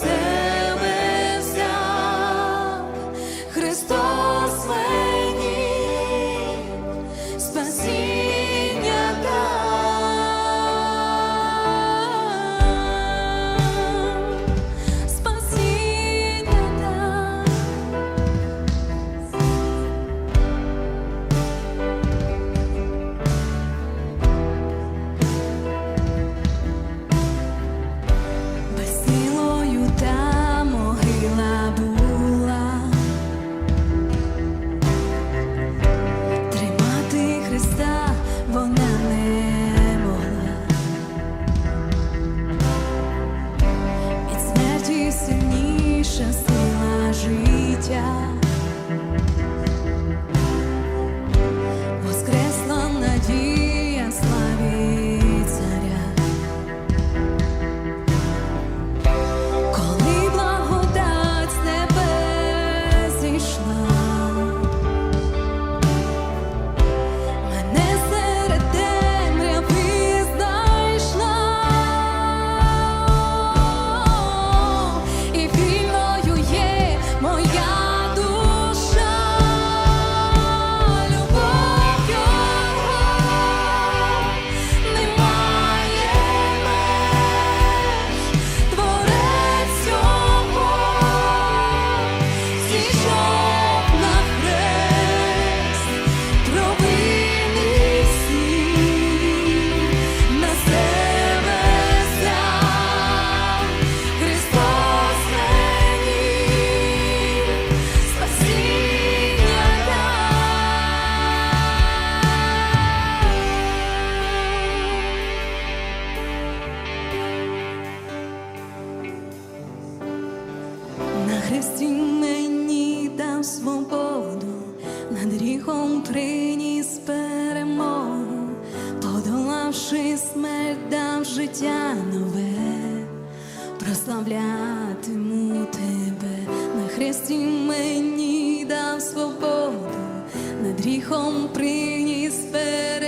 yourself. воду, над гріхом приніс перемогу, подолавши смерть, дав життя нове, прославлятиму тебе, на хресті мені дав свободу, над гріхом приніс перемогу.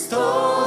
Christos.